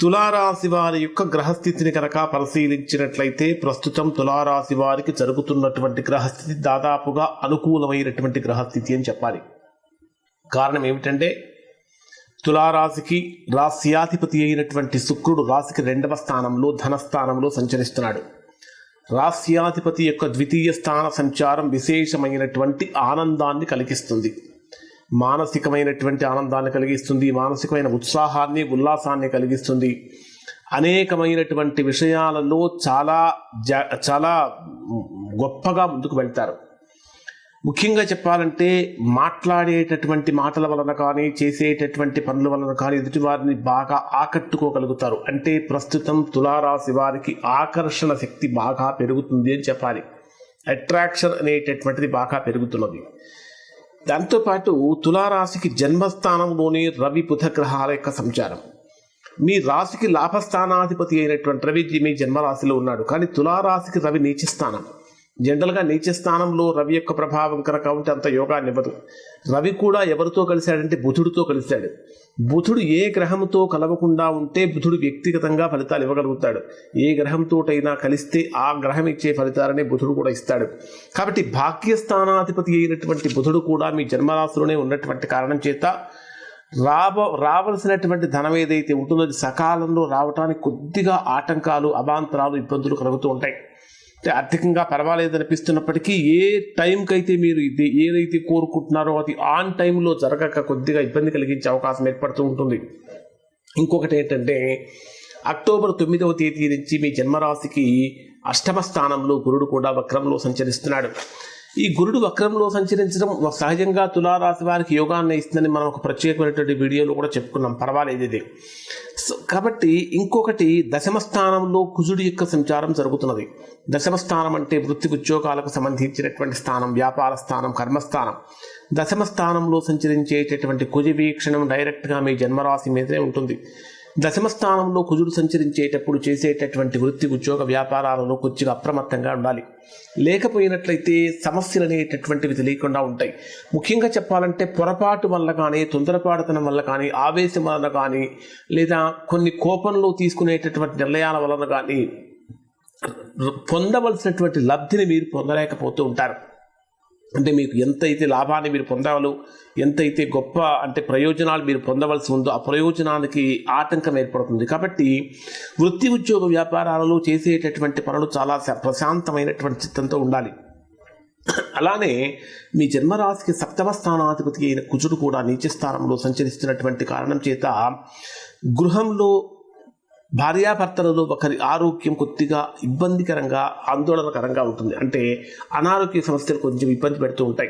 తులారాశి వారి యొక్క గ్రహస్థితిని కనుక పరిశీలించినట్లయితే ప్రస్తుతం తులారాశి వారికి జరుగుతున్నటువంటి గ్రహస్థితి దాదాపుగా అనుకూలమైనటువంటి గ్రహస్థితి అని చెప్పాలి. కారణం ఏమిటంటే తులారాశికి రాశ్యాధిపతి అయినటువంటి శుక్రుడు రాశికి రెండవ స్థానంలో ధనస్థానంలో సంచరిస్తున్నాడు. రాశ్యాధిపతి యొక్క ద్వితీయ స్థాన సంచారం విశేషమైనటువంటి ఆనందాన్ని కలిగిస్తుంది. మానసికమైనటువంటి ఆనందాన్ని కలిగిస్తుంది మానసికమైన ఉత్సాహాన్ని ఉల్లాసాన్ని కలిగిస్తుంది. అనేకమైనటువంటి విషయాలలో చాలా జా చాలా గొప్పగా ముందుకు వెళ్తారు. ముఖ్యంగా చెప్పాలంటే మాట్లాడేటటువంటి మాటల వలన కానీ చేసేటటువంటి పనుల వలన కానీ ఎదుటివారిని బాగా ఆకట్టుకోగలుగుతారు. అంటే ప్రస్తుతం తులారాశి వారికి ఆకర్షణ శక్తి బాగా పెరుగుతుంది అని చెప్పాలి. అట్రాక్షన్ అనేటటువంటిది బాగా పెరుగుతున్నది. దాంతోపాటు తులారాశికి జన్మస్థానంలోని రవి బుధ గ్రహాల యొక్క సంచారం. మీ రాశికి లాభస్థానాధిపతి అయినటువంటి రవి మీ జన్మరాశిలో ఉన్నాడు. కానీ తులారాశికి రవి నీచ స్థానం జనరల్గా నీచ స్థానంలో రవి యొక్క ప్రభావం కనుక ఉంటే అంత యోగాన్ని ఇవ్వదు. రవి కూడా ఎవరితో కలిశాడంటే బుధుడితో కలిశాడు. బుధుడు ఏ గ్రహంతో కలవకుండా ఉంటే బుధుడు వ్యక్తిగతంగా ఫలితాలు ఇవ్వగలుగుతాడు. ఏ గ్రహంతోటైనా కలిస్తే ఆ గ్రహం ఇచ్చే ఫలితాలనే బుధుడు కూడా ఇస్తాడు. కాబట్టి భాగ్యస్థానాధిపతి అయినటువంటి బుధుడు కూడా మీ జన్మరాశిలోనే ఉన్నటువంటి కారణం చేత రావ రావలసినటువంటి ధనం ఏదైతే ఉంటుందో అది సకాలంలో రావటానికి కొద్దిగా ఆటంకాలు అవాంతరాలు ఇబ్బందులు కలుగుతూ ఉంటాయి. ఆర్థికంగా పర్వాలేదు అనిపిస్తున్నప్పటికీ ఏ టైంకి అయితే మీరు ఇది ఏదైతే కోరుకుంటున్నారో అది ఆన్ టైంలో జరగక కొద్దిగా ఇబ్బంది కలిగించే అవకాశం ఏర్పడుతూ ఉంటుంది. ఇంకొకటి ఏంటంటే అక్టోబర్ తొమ్మిదవ తేదీ నుంచి మీ జన్మరాశికి అష్టమ స్థానంలో గురుడు కూడా వక్రంలో సంచరిస్తున్నాడు. ఈ గురుడు వక్రంలో సంచరించడం సహజంగా తులారాశి వారికి యోగాన్ని ఇస్తుందని మనం ఒక ప్రత్యేకమైనటువంటి వీడియోలో కూడా చెప్పుకున్నాం. పర్వాలేదు ఇది. సో కాబట్టి ఇంకొకటి దశమ స్థానంలో కుజుడి యొక్క సంచారం జరుగుతున్నది. దశమ స్థానం అంటే వృత్తి ఉద్యోగాలకు సంబంధించినటువంటి స్థానం వ్యాపార స్థానం కర్మస్థానం. దశమ స్థానంలో సంచరించేటటువంటి కుజ వీక్షణం డైరెక్ట్గా మీ జన్మరాశి మీదనే ఉంటుంది. దశమ స్థానంలో కుజుడు సంచరించేటప్పుడు చేసేటటువంటి వృత్తి ఉద్యోగ వ్యాపారాలలో కొద్దిగా అప్రమత్తంగా ఉండాలి. లేకపోయినట్లయితే సమస్యలు అనేటటువంటివి తెలియకుండా ఉంటాయి. ముఖ్యంగా చెప్పాలంటే పొరపాటు వల్ల కానీ తొందరపాటుతనం వల్ల కానీ ఆవేశం వలన కానీ లేదా కొన్ని కోపంలో తీసుకునేటటువంటి నిర్ణయాల వలన కానీ పొందవలసినటువంటి లబ్ధిని మీరు పొందలేకపోతూ ఉంటారు. అంటే మీకు ఎంతైతే లాభాన్ని మీరు పొందాలో ఎంతైతే గొప్ప అంటే ప్రయోజనాలు మీరు పొందవలసి ఉందో ఆ ప్రయోజనానికి ఆటంకం ఏర్పడుతుంది. కాబట్టి వృత్తి ఉద్యోగ వ్యాపారాలలో చేసేటటువంటి పనులు చాలా ప్రశాంతమైనటువంటి చిత్తంతో ఉండాలి. అలానే మీ జన్మరాశికి సప్తమ స్థానాధిపతి అయిన కుజుడు కూడా నీచ స్థానంలో సంచరిస్తున్నటువంటి కారణం చేత గృహంలో భార్యాభర్తలలో ఒకరి ఆరోగ్యం కొద్దిగా ఇబ్బందికరంగా ఆందోళనకరంగా ఉంటుంది. అంటే అనారోగ్య సమస్యలు కొంచెం ఇబ్బంది పెడుతూ ఉంటాయి.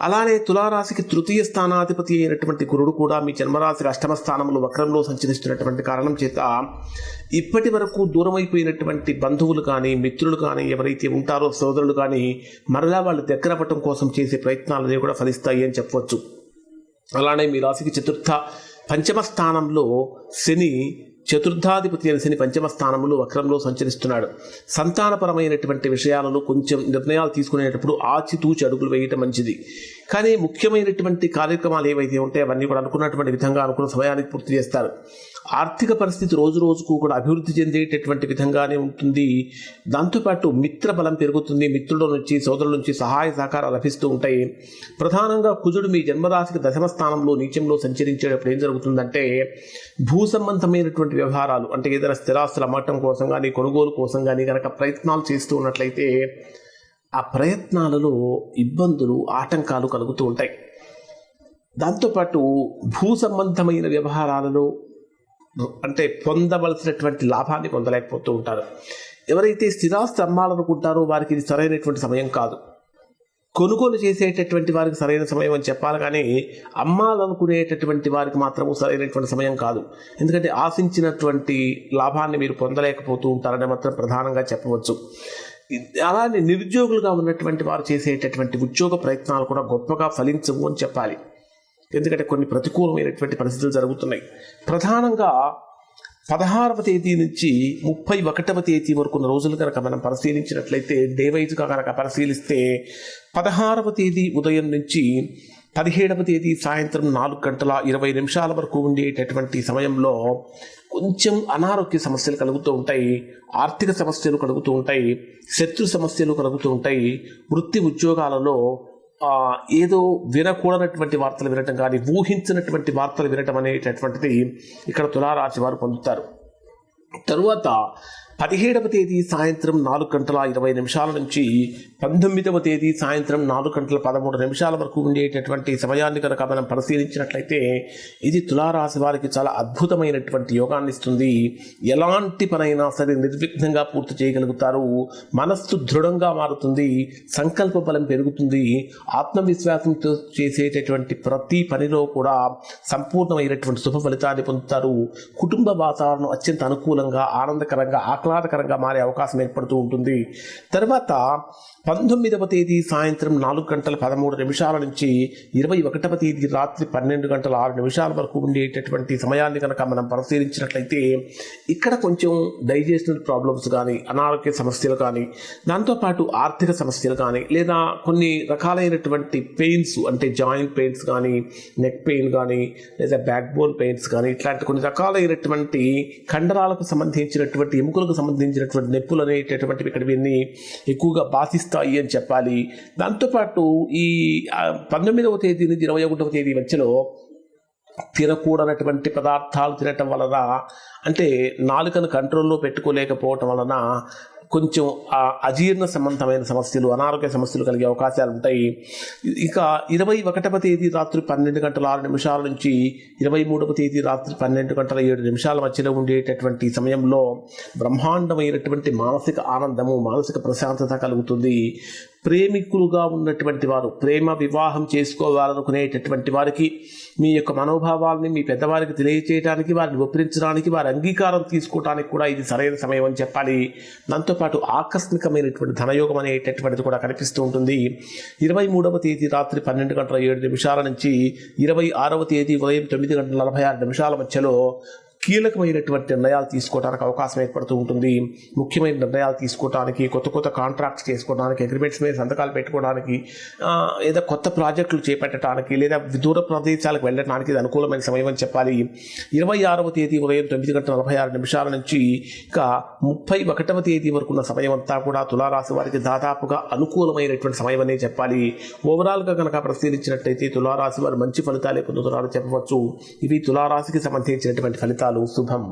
అలానే తులారాశికి తృతీయ స్థానాధిపతి అయినటువంటి గురుడు కూడా మీ జన్మరాశి అష్టమ స్థానంలో వక్రంలో సంచరిస్తున్నటువంటి కారణం చేత ఇప్పటి వరకు దూరమైపోయినటువంటి బంధువులు కానీ మిత్రులు కానీ ఎవరైతే ఉంటారో సోదరులు కానీ మరలా వాళ్ళు దగ్గర అవ్వటం కోసం చేసే ప్రయత్నాలు కూడా ఫలిస్తాయి అని చెప్పవచ్చు. అలానే మీ రాశికి చతుర్థ పంచమ స్థానంలో శని చతుర్థాధిపతి అయిన శని పంచమ స్థానంలో వక్రంలో సంచరిస్తున్నాడు. సంతానపరమైనటువంటి విషయాలలో కొంచెం నిర్ణయాలు తీసుకునేటప్పుడు ఆచితూచి అడుగులు వేయటం మంచిది. కానీ ముఖ్యమైనటువంటి కార్యక్రమాలు ఏవైతే ఉంటాయో అవన్నీ కూడా అనుకున్నటువంటి విధంగా అనుకున్న సమయానికి పూర్తి చేస్తారు. ఆర్థిక పరిస్థితి రోజు రోజుకు కూడా అభివృద్ధి చెందేటటువంటి విధంగానే ఉంటుంది. దాంతోపాటు మిత్ర బలం పెరుగుతుంది. మిత్రుల నుంచి సోదరుల నుంచి సహాయ సహకారాలు లభిస్తూ ఉంటాయి. ప్రధానంగా కుజుడు మీ జన్మరాశికి దశమ స్థానంలో నీచంలో సంచరించేటప్పుడు ఏం జరుగుతుందంటే భూ సంబంధమైనటువంటి వ్యవహారాలు అంటే ఏదైనా స్థిరాస్తులు అమ్మటం కోసం కానీ కొనుగోలు కోసం కానీ కనుక ప్రయత్నాలు చేస్తూ ఉన్నట్లయితే ఆ ప్రయత్నాలలో ఇబ్బందులు ఆటంకాలు కలుగుతూ ఉంటాయి. దాంతోపాటు భూ సంబంధమైన వ్యవహారాలలో అంటే పొందవలసినటువంటి లాభాన్ని పొందలేకపోతూ ఉంటారు. ఎవరైతే స్థిరాస్తి అమ్మాలనుకుంటారో వారికి ఇది సరైనటువంటి సమయం కాదు. కొనుగోలు చేసేటటువంటి వారికి సరైన సమయం అని చెప్పాలి కానీ అమ్మాలనుకునేటటువంటి వారికి మాత్రము సరైనటువంటి సమయం కాదు. ఎందుకంటే ఆశించినటువంటి లాభాన్ని మీరు పొందలేకపోతూ ఉంటారని మాత్రం ప్రధానంగా చెప్పవచ్చు. అలానే నిరుద్యోగులుగా ఉన్నటువంటి వారు చేసేటటువంటి ఉద్యోగ ప్రయత్నాలు కూడా గొప్పగా ఫలించవు అని చెప్పాలి. ఎందుకంటే కొన్ని ప్రతికూలమైనటువంటి పరిస్థితులు జరుగుతున్నాయి. ప్రధానంగా పదహారవ తేదీ నుంచి ముప్పై ఒకటవ తేదీ వరకు ఉన్న రోజులు కనుక మనం పరిశీలించినట్లయితే డే వైజ్గా కనుక పరిశీలిస్తే పదహారవ తేదీ ఉదయం నుంచి పదిహేడవ తేదీ సాయంత్రం నాలుగు గంటల ఇరవై నిమిషాల వరకు ఉండేటటువంటి సమయంలో కొంచెం అనారోగ్య సమస్యలు కలుగుతూ ఉంటాయి ఆర్థిక సమస్యలు కలుగుతూ ఉంటాయి శత్రు సమస్యలు కలుగుతూ ఉంటాయి. వృత్తి ఉద్యోగాలలో ఏదో వినకూడనటువంటి వార్తలు వినటం కానీ ఊహించినటువంటి వార్తలు వినటం అనేటటువంటిది ఇక్కడ తులారాశి వారు పొందుతారు. తరువాత పదిహేడవ తేదీ సాయంత్రం నాలుగు గంటల ఇరవై నిమిషాల నుంచి పంతొమ్మిదవ తేదీ సాయంత్రం నాలుగు గంటల పదమూడు నిమిషాల వరకు ఉండేటటువంటి సమయాన్ని కనుక మనం పరిశీలించినట్లయితే ఇది తులారాశి వారికి చాలా అద్భుతమైనటువంటి యోగాన్ని ఇస్తుంది. ఎలాంటి పనైనా సరే నిర్విఘ్నంగా పూర్తి చేయగలుగుతారు. మనస్సు దృఢంగా మారుతుంది. సంకల్ప బలం పెరుగుతుంది. ఆత్మవిశ్వాసంతో చేసేటటువంటి ప్రతి పనిలో కూడా సంపూర్ణమైనటువంటి శుభ ఫలితాన్ని పొందుతారు. కుటుంబ వాతావరణం అత్యంత అనుకూలంగా ఆనందకరంగా ఆహ్లాదకరంగా మారే అవకాశం ఏర్పడుతూ ఉంటుంది. తర్వాత పంతొమ్మిదవ తేదీ సాయంత్రం నాలుగు గంటల పదమూడు నిమిషాల నుంచి ఇరవై ఒకటవ తేదీ రాత్రి పన్నెండు గంటల ఆరు నిమిషాల వరకు ఉండేటటువంటి సమయాన్ని కనుక మనం పరిశీలించినట్లయితే ఇక్కడ కొంచెం డైజెషనల్ ప్రాబ్లమ్స్ కానీ అనారోగ్య సమస్యలు కానీ దాంతోపాటు ఆర్థిక సమస్యలు కానీ లేదా కొన్ని రకాలైనటువంటి పెయిన్స్ అంటే జాయింట్ పెయిన్స్ కానీ నెక్ పెయిన్ కానీ లేదా బ్యాక్ బోన్ పెయిన్స్ కానీ ఇట్లాంటి కొన్ని రకాలైనటువంటి కండరాలకు సంబంధించినటువంటి ఎముకలకు సంబంధించినటువంటి నొప్పులు అనేటటువంటివి ఇక్కడ ఇవన్నీ ఎక్కువగా బాధిస్తాయి అని చెప్పాలి. దాంతోపాటు ఈ పంతొమ్మిదవ తేదీ నుంచి ఇరవై ఒకటవ తేదీ మధ్యలో తినకూడనటువంటి పదార్థాలు తినటం వలన అంటే నాలుకను కంట్రోల్లో పెట్టుకోలేకపోవటం వలన కొంచెం అజీర్ణ సంబంధమైన సమస్యలు అనారోగ్య సమస్యలు కలిగే అవకాశాలు ఉంటాయి. ఇక ఇరవై ఒకటవ తేదీ రాత్రి పన్నెండు గంటల ఆరు నిమిషాల నుంచి ఇరవై మూడవ తేదీ రాత్రి పన్నెండు గంటల ఏడు నిమిషాల మధ్యలో ఉండేటటువంటి సమయంలో బ్రహ్మాండమైనటువంటి మానసిక ఆనందము మానసిక ప్రశాంతత కలుగుతుంది. ప్రేమికులుగా ఉన్నటువంటి వారు ప్రేమ వివాహం చేసుకోవాలనుకునేటటువంటి వారికి మీ యొక్క మనోభావాల్ని మీ పెద్దవారికి తెలియచేయడానికి వారిని ఒప్పించడానికి వారి అంగీకారం తీసుకోవడానికి కూడా ఇది సరైన సమయం అని చెప్పాలి. దాంతోపాటు ఆకస్మికమైనటువంటి ధనయోగం అనేటటువంటిది కూడా కనిపిస్తూ ఉంటుంది. ఇరవై మూడవ తేదీ రాత్రి పన్నెండు గంటల ఏడు నిమిషాల నుంచి ఇరవై ఆరవ తేదీ ఉదయం తొమ్మిది గంటల నలభై ఆరు నిమిషాల మధ్యలో కీలకమైనటువంటి నిర్ణయాలు తీసుకోవడానికి అవకాశం ఏర్పడుతూ ఉంటుంది. ముఖ్యమైన నిర్ణయాలు తీసుకోవడానికి కొత్త కొత్త కాంట్రాక్ట్స్ చేసుకోవడానికి అగ్రిమెంట్స్ మీద సంతకాలు పెట్టుకోవడానికి లేదా కొత్త ప్రాజెక్టులు చేపట్టడానికి లేదా దూర ప్రదేశాలకు వెళ్ళడానికి ఇది అనుకూలమైన సమయం అని చెప్పాలి. ఇరవై ఆరవ తేదీ ఉదయం తొమ్మిది గంటల నలభై ఆరు నిమిషాల నుంచి ఇక ముప్పై ఒకటవ తేదీ వరకు ఉన్న సమయం అంతా కూడా తులారాశి వారికి దాదాపుగా అనుకూలమైనటువంటి సమయం అనే చెప్పాలి. ఓవరాల్గా కనుక పరిశీలించినట్టయితే తులారాశి వారు మంచి ఫలితాలే పొందుతున్నారని చెప్పవచ్చు. ఇవి తులారాశికి సంబంధించినటువంటి ఫలితాలు. శుభం